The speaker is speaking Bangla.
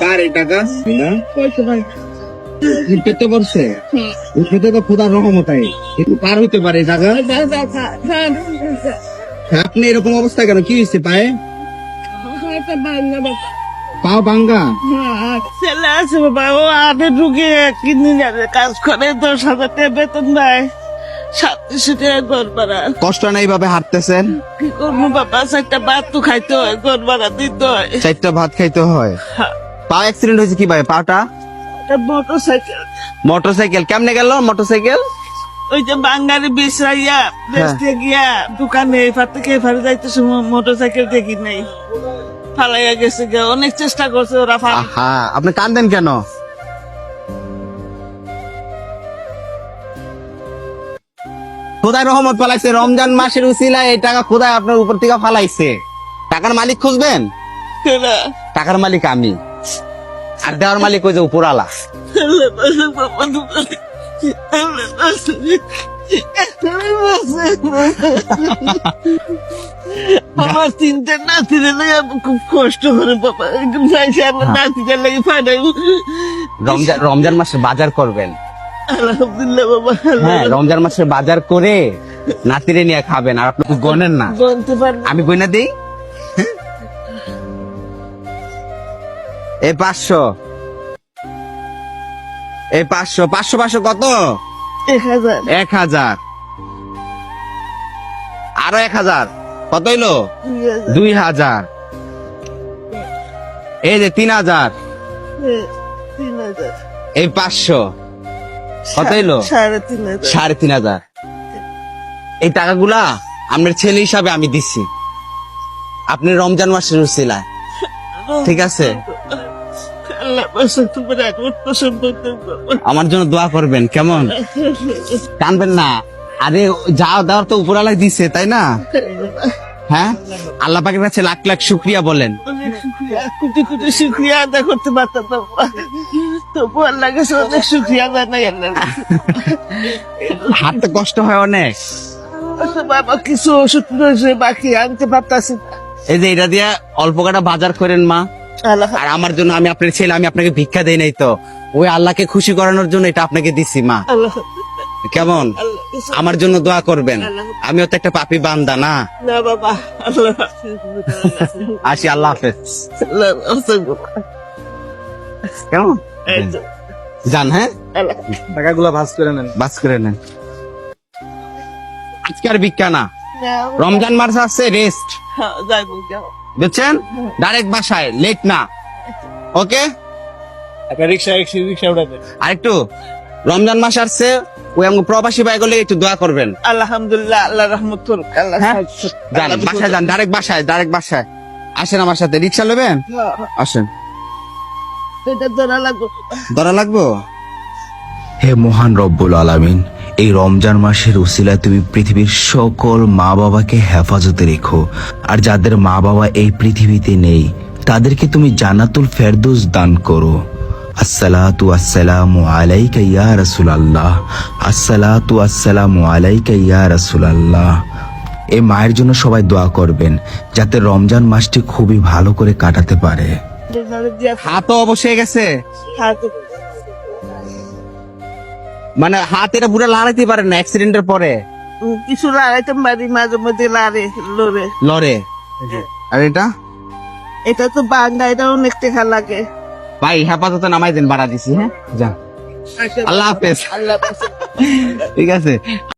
কার এই টাকা। না? পেতে পেতে তো খোদার রহমতাই কিন্তু পার হইতে পারে টাকা আপনি এরকম অবস্থা কেন? কি হয়েছে পায়ে? হয়তো বাংলা পা ভাঙ্গা হ্যাঁ, ছেলে আছে বাবা ও আগে ঢুকে কিনে যাবে। কাজ করে দশ হাজার টাকা বেতন দেয়। সাতশো টাকা ঘর ভাড়া। কষ্ট না এইভাবে হাঁটতেছেন? কি করব বাবা? একটা ভাত তো খাইতে হয় ঘর ভাড়া দিতে হয়। চারটা ভাত খাইতে হয়? হ্যাঁ, পা অ্যাক্সিডেন্ট হয়েছে কি ভাই? পাটা একটা মোটর সাইকেল মোটরসাইকেল কেমনে গেল মোটরসাইকেল ওই যে বাঙালি বেসরাইয়া বেসতে গিয়া দোকানে এফার থেকে এফারে যাইতেছে মোটর সাইকেল দেখি নাই। ফালাইয়া গেছে গিয়া অনেক চেষ্টা করছে ওরা আহা আপনি কান্দেন কেন? খোদায় রহমত ফালাইছে রমজান মাসের উসিলায় এই টাকা খোদায় আপনার উপর থেকে ফালাইছে। টাকার মালিক খুঁজবেন? টাকার মালিক আমি। আর দেওয়ার মালিক ওই যে উপরালা। আমার তিনটে নাতিরে লাগে খুব কষ্ট করে বাবা একদম চাইছে আমার নাতিদের লাগে ফাটাই রমজান রমজান মাসে বাজার করবেন। আলহামদুলিল্লাহ বাবা হ্যাঁ রমজান মাসে বাজার করে নাতিরে নিয়ে খাবেন আর আপনি গনেন না। বলতে পারব। আমি বইনা দিই? এই পাঁচশো। এই পাঁচশো। পাঁচশো পাঁচশো কত? এক হাজার। আরও এক হাজার। কত হইল? দুই হাজার। এই যে তিন হাজার। এই পাঁচশো। কত হইল? সাড়ে তিন হাজার। এই টাকাগুলা আপনার ছেলে হিসাবে আমি দিচ্ছি আপনি রমজান মাসের উসিলায়। ঠিক আছে? আমার জন্য দোয়া করবেন কেমন? কানবেন না। আরে যা দেওয়ার তো উপরালায় দিছে তাই না? হ্যাঁ? আল্লাহ পাকের কাছে লাখ লাখ শুক্রিয়া বলেন। অনেক কোটি কোটি শুক্রিয়া আদা করতে পারতাম তবু আল্লাহ কাছে অনেক শুক্রিয়া জানাই আল্লাহ হাঁটতে কষ্ট হয় অনেক। বাবা কিছু ওষুধ বাকি আনতে পারতাছি এই যে এটা দিয়ে অল্প কটা বাজার করেন মা। আর আমার জন্য আমি আপনার ছেলে আমি আপনাকে ভিক্ষা দেই নাই তো। ওই আল্লাহকে খুশি করানোর জন্য এটা আপনাকে দিছি মা। কেমন? আমার জন্য দোয়া করবেন। আমিও তো একটা পাপি বান্দা না? না বাবা। আসি আল্লাহ হাফেজ। কেমন? যান হ্যাঁ? আল্লাহ। টাকাগুলো ভাস করে নেন। ভাস করে নেন। আজকে আর ভিক্ষা না। রমজান মাস আছে রেস্ট হ্যাঁ, যাইবো, যাও। বুঝছেন? ডাইরেক্ট বাসায় লেট না। ওকে আরেকটু রমজান মাস আসছে ওই আমাকে প্রবাসী ভাই গেলে একটু দোয়া করবেন। আলহামদুলিল্লাহ আল্লাহ রহমত করুক আল্লাহ হ্যাঁ? যান বাসায় যান ডাইরেক্ট বাসায় ডাইরেক্ট বাসায়। আসেন আমার সাথে রিক্সা নেবেন? হ্যাঁ, আসেন। এটা লাগবে। ধরা লাগবো? হে মহান রব্বুল আলামিন এই রমজান মাসের উসিলায় তুমি পৃথিবীর সকল মা বাবাকে হেফাজতে রেখো। আর যাদের মা বাবা এই পৃথিবীতে নেই তাদেরকে তুমি জান্নাতুল ফেরদৌস দান করো। আসসালাতু আসসালামু আলাইকা ইয়া রাসূলুল্লাহ। আসসালাতু আসসালামু আলাইকা ইয়া রাসূলুল্লাহ। এই মায়ের জন্য সবাই দোয়া করবেন যাতে রমজান মাসটি খুবই ভালো করে কাটাতে পারে। হাতও অবশ্যই গেছে। মানে হাত এটা পুরো লাড়াইতে পারে না অ্যাক্সিডেন্টের পরে। কিছু লাগাইতে পারি মাঝে মধ্যে লাড়ে লড়ে। লড়ে? আর এটা? এটা তো বাংলা এটা অনেক টেকা লাগে। ভাই হেফাজতে নামাই দিন বাড়া দিছি হ্যাঁ? যা আল্লাহ হাফেজ। আল্লাহ ঠিক আছে।